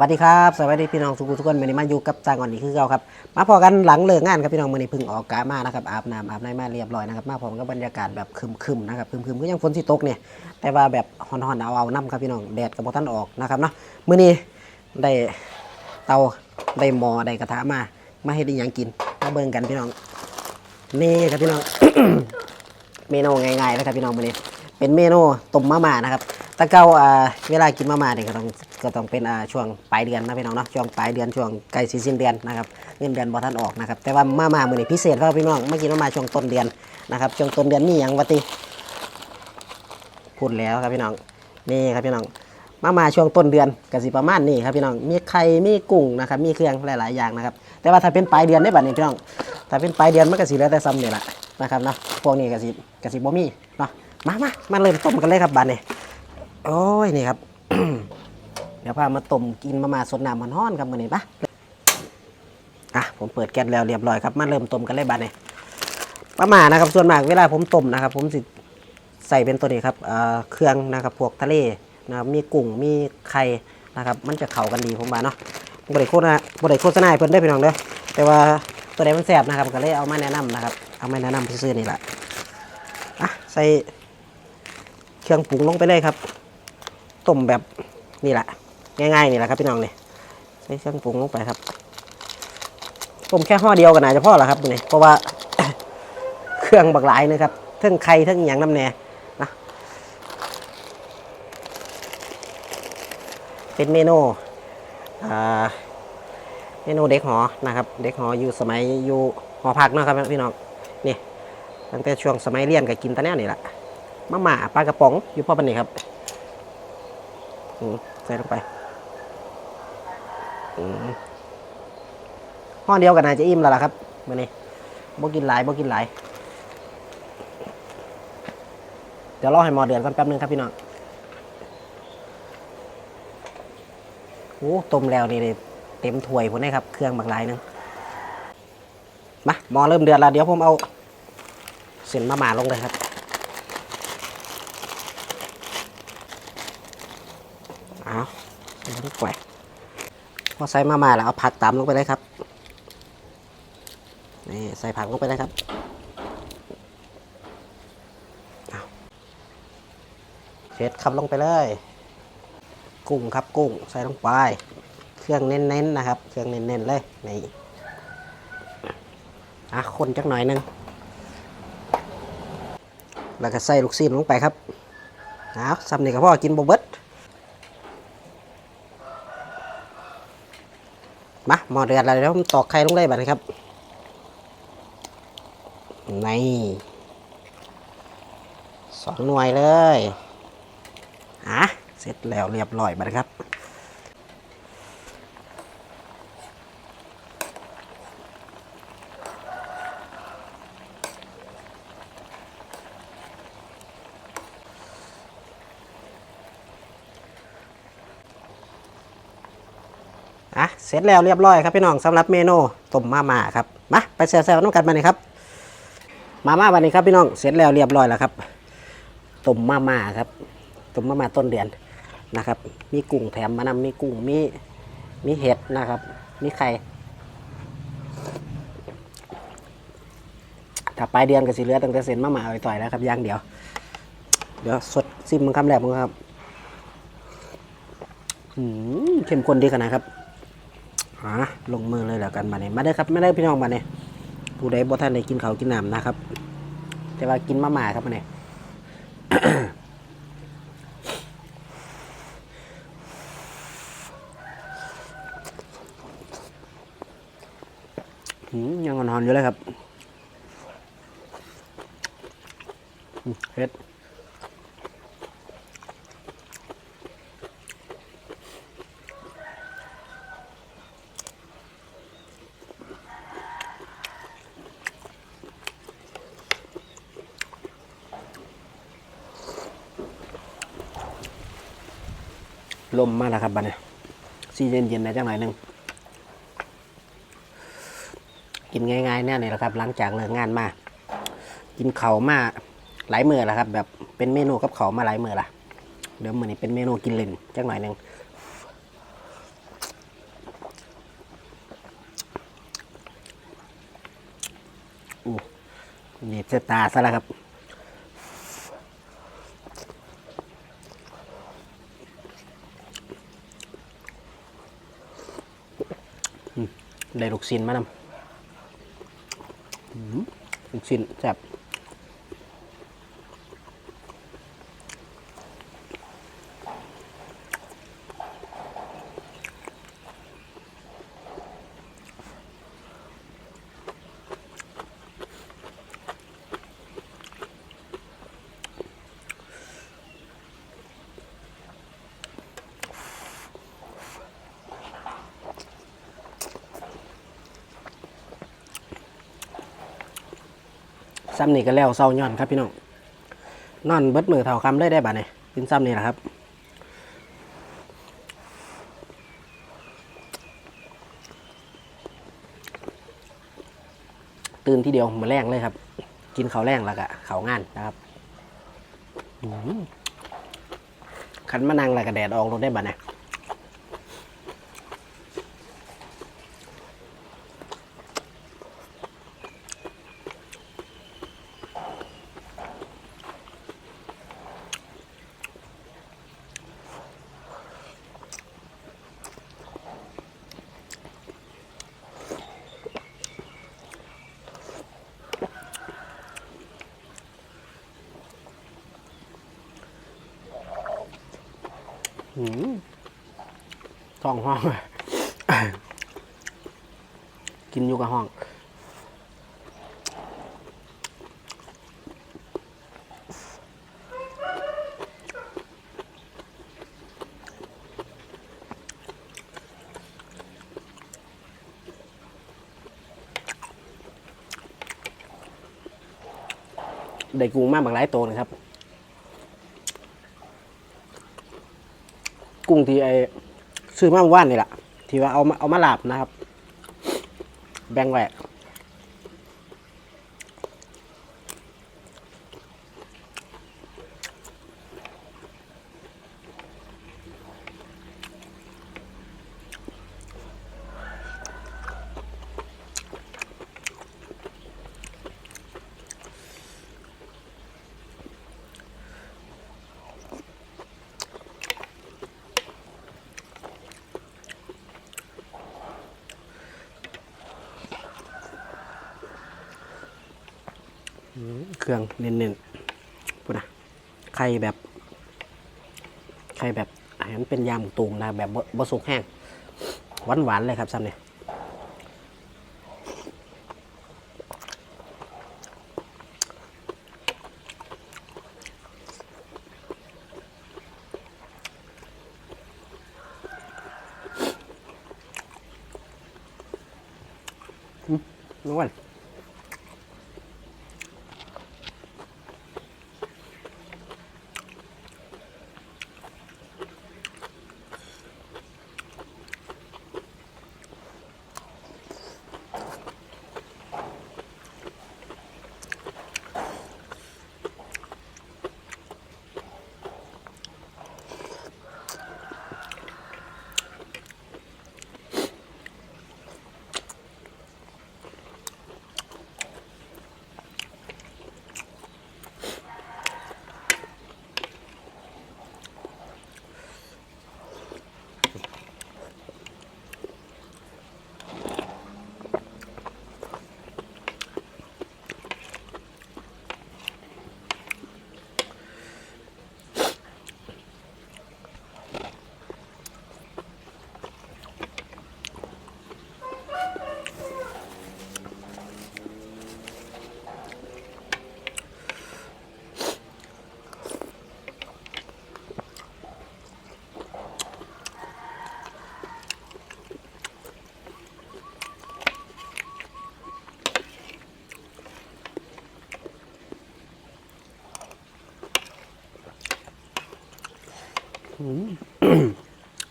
วัสดีครับ สวัสดีพี่น้องทุกทุกคนวันนี้มาอยู่กับจางก่อนนี่คือเก่าครับ มาพอกันหลังเลิกงานครับพี่น้องวันนี้พึ่งออกกามานะครับอาบน้ำอาบน้ำมาเรียบร้อยนะครับมาพร้อมกับบรรยากาศแบบคึมๆนะครับคึมๆก็ยังฝนสิตกเนี่ยแต่ว่าแบบฮอนๆเอาเอาๆน้ำครับพี่น้องแดดกับพท่านออกนะครับเนาะมื้อนี้ได้เตาได้หม้อได้กระทะมามาให้ได้ยังกินมาเบิ่งกันพี่น้องนี่ครับพี่น้องเมนูง่ายๆนะครับพี่น้องมื้อนี้เป็นเมนูต้มมะม่านะครับ ตะเกาอ่าเวลากินมะม่าเนี่ยก็ต้องก็ต้องเป็นอ่าช่วงปลายเดือนนะพี่น้องเนาะช่วงปลายเดือนช่วงใกล้สิ้นเดือนนะครับเงินเดือนบอท่านออกนะครับแต่ว่ามะม่ามื้อนี้พิเศษครับพี่น้องไม่กินมะม่าช่วงต้นเดือนนะครับช่วงต้นเดือนมีหยังวะติพูดแล้วครับพี่น้องนี่ครับพี่น้องมะม่าช่วงต้นเดือนกสิประมาณนี้ครับพี่น้องมีไข่มีกุ้งนะครับมีเครื่องหลาย ๆ อย่างนะครับแต่ว่าถ้าเป็นปลายเดือนได้บัดนี้พี่น้องถ้าเป็นปลายเดือนมันกสิแล้วแต่ซ้ำนี่แหละนะครับเนาะพวกนี้กสิกสิบ่มีเนาะมามามาเริ่มต้มกันเลยครับบัดนี้ โอ้ยนี่ครับ เดี๋ยวพามาต้มกินมามาสดน้ำมันห้อนครับมื้อนี้ปะอะผมเปิดแก๊สแล้วเรียบร้อยครับมาเริ่มต้มกันเลยบัดนี้ประมานะครับส่วนมากเวลาผมต้มนะครับ ผมสิใส่เป็นตัวนี้ครับเครื่องนะครับพวกทะเลนะครับมีกุ้งมีไข่นะครับ มันจะเข้ากันดีผมว่าเนาะบริโภคนะบริโภคโฆษณาให้เพิ่นได้อพี่น้องเด้อแต่ว่าตัวไหนมันแซ่บนะครับก็เลยเอามาแนะนำนะครับ เอามาแนะนำซื่อๆนี่แหละอะใส่เครื่องปรุงลงไปเลยครับ ต้มแบบนี่แหละง่ายๆนี่แหละครับพี่น้องนี่ใส่เครื่องปรุงลงไปครับต้มแค่ห่อเดียวก็น่าจะพอแล้วครับนี่เพราะว่าเครื่องบักหลายนะครับทั้งไข่ทั้งอย่างน้ำแหน่นะเป็นเมนูเมนูเด็กหอนะครับ เด็กหออยู่สมัยอยู่หอพักนะครับพี่น้องนี่ตั้งแต่ช่วงสมัยเรียนก็กินตะแน่นี่แหละมาม่าปลากระป๋องอยู่พ่อปันนี่ครับ ใส่ลงไปห้อเดียวกันน่าจะอิ่มแล้วล่ะครับมื่อนี้บ่กินหลายบ่กินหลาย เดี๋ยวรอให้หมอเดือดก่อนแป๊บนึงครับพี่น้องโอ้ต้มแล้วนี่เลยเต็มถ้วยผมได้ครับ เครื่องบักหลายหนึงมาหมอเริ่มเดือดแล้วเดี๋ยวผมเอาเส้นมาม่าลงเลยครับ เอาใส่ลงไปพอใส่มามาแล้วเอาผักตามลงไปเลยครับ นี่ใส่ผักลงไปเลยครับเอาเช็ดครับลงไปเลย กุ้งครับกุ้งใส่ลงไป เครื่องเน้นๆนะครับ เครื่องเน้นๆเลย นี่ อะ คนจักหน่อยหนึง แล้วก็ใส่ลูกซีนลงไปครับเอาซ้ำนี่ก็พ่อกินบเบิด มาหมอเดือดแล้วเดี๋ยวผมตอกไข่ลงได้บัดนี้ครับในสองหน่วยเลยอะเสร็จแล้วเรียบร้อยบัดนี้ครับ เสร็จแล้วเรียบร้อยครับพี่น้องสำหรับเมนูต้มมาม่าครับมาไปแซ่บๆน้ำกันมาเลยครับ มาม่าวันนี้ครับพี่น้องเสร็จแล้วเรียบร้อยแล้วครับต้มมาม่าครับต้มมาม่าต้นเดือนนะครับ มีกุ้งแถมมานำมีกุ้งมีมีเห็ดนะครับ มีไข่ถ้าปลายเดือนก็สิเหลือตั้งแต่เส้นมาม่าเอาไปต่อยแล้วครับย่างเดียว เดี๋ยวสดซิมมึงคำแรกมึงครับ อืมเข้มข้นดีขนาดครับ อะลงมือเลยแล้วกันมาเนี่ยมาได้ครับไม่ได้พี่น้องมาเนี่ยผู้ใดบ่ท่านได้กินเขากินน้ำนะครับ แต่ว่ากินมาหม่าครับมาเนี่ยยังอ่อนๆอยู่เลยครับเผ็ด ลมมาแล้วครับบัดนี้ซีเย็นเย็นนะจังหน่อยหนึ่งกินง่ายๆแน่เลยละครับ หลังจากเลิกงานมา กินเข่ามาหลายมือแล้วครับ แบบเป็นเมนูกับเข่ามาหลายมือละเดี๋ยวมือนี้เป็นเมนูกินเล่นจังหน่อยหนึ่งอู้เด็ดตาซะแล้วครับ ได้ลูกชิ้นมานำอืมลูกชิ้นแซ่บ ซ้ำนี่ก็แล้วเศร้าย้อนครับพี่น้องนอนเบิดมือเท่าคำเลยได้บ่เนี่ยกินซ้ำนี่แหละครับตื่นที่เดียวมาแรงเลยครับ กินข้าวแรงแล้วก็ข้าวงานนะครับขันมานั่งแล้วก็แดดออกรถได้บ่เนี่ย ท้องห้อง กินอยู่กับห้องได้กุ้งมากบางหลายตัวนะครับ กุ้งที่ไอซื้อมาเมื่อว่านนี่แหละที่ว่าเอามาเอามาลาบนะครับ แบ่งไว้ เครื่องเน้นๆพูดนะไข่แบบ ไข่แบบอาหารเป็นยำตุงนะแบบบ่บสุกแห้ง หวานๆเลยครับซ้ำเนี่ยอืมน้องวัน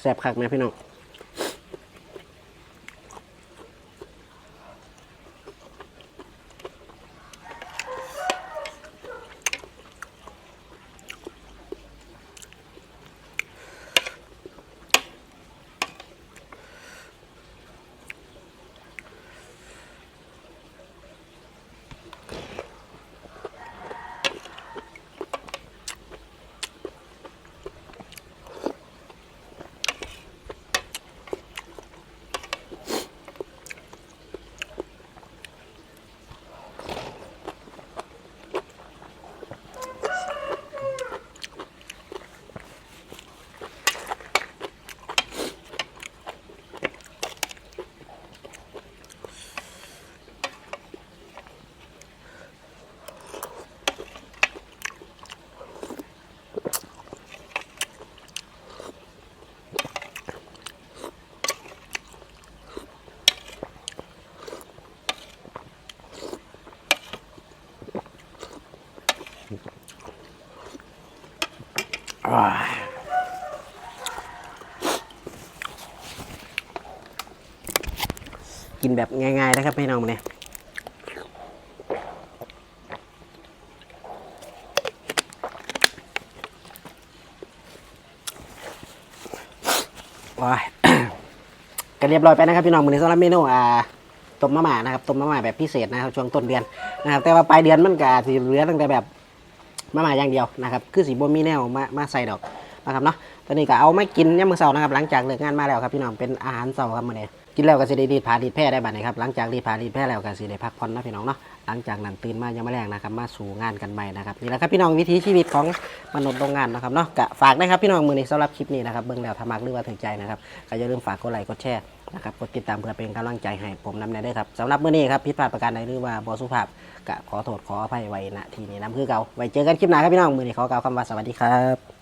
แซ่บคักไหมพี่น้อง กินแบบง่ายๆนะครับพี่น้องเนี่ยว้ายกันเรียบร้อยไปนะครับพี่น้องมือนี้สำหรับเมนูอ่าต้มมะม่านะครับต้มมะม่าแบบพิเศษนะครับช่วงต้นเดือนนะครับแต่ว่าปลายเดือนมันก็จะเหลือตั้งแต่แบบ มาม่าอย่างเดียวนะครับ คือสีบ่มีแนวมามาใส่ดอก นะครับเนาะตอนนี้ก็เอาไม่กินยามมือเช้านะครับ หลังจากเลิกงานมาแล้วครับพี่น้องเป็นอาหารเช้าครับมื้อนี้กินแล้วก็สิได้ดีดผาดีดแพร่ได้บัดนี้ครับหลังจากดีดผาดีดแพร่แล้วก็สิได้พักผ่อนนะพี่น้องเนาะหลังจากนั้นตื่นมายังไม่แรงนะครับมาสู่งานกันใหม่นะครับนี่แหละครับพี่น้องวิถีชีวิตของมนุษย์โรงงานนะครับเนาะก็ฝากนะครับพี่น้องมือนี้สำหรับคลิปนี้นะครับเบิ่งแล้วถ้ามักหรือว่าถึงใจนะครับก็อย่าลืมฝากกดไลค์กดแชร์นะครับกดติดตามเพื่อเป็นกำลังใจให้ผมนำแน่ด้วยครับสำหรับมื้อนี้ครับผิดพลาดประการใดหรือว่าบอสุภาพก็ขอโทษขออภัยไว้ณที่นี้น้ำคือเก่าไว้เจอกันคลิปหน้าครับพี่น้องมือนี้ขอกล่าวคำว่าสวัสดีครับ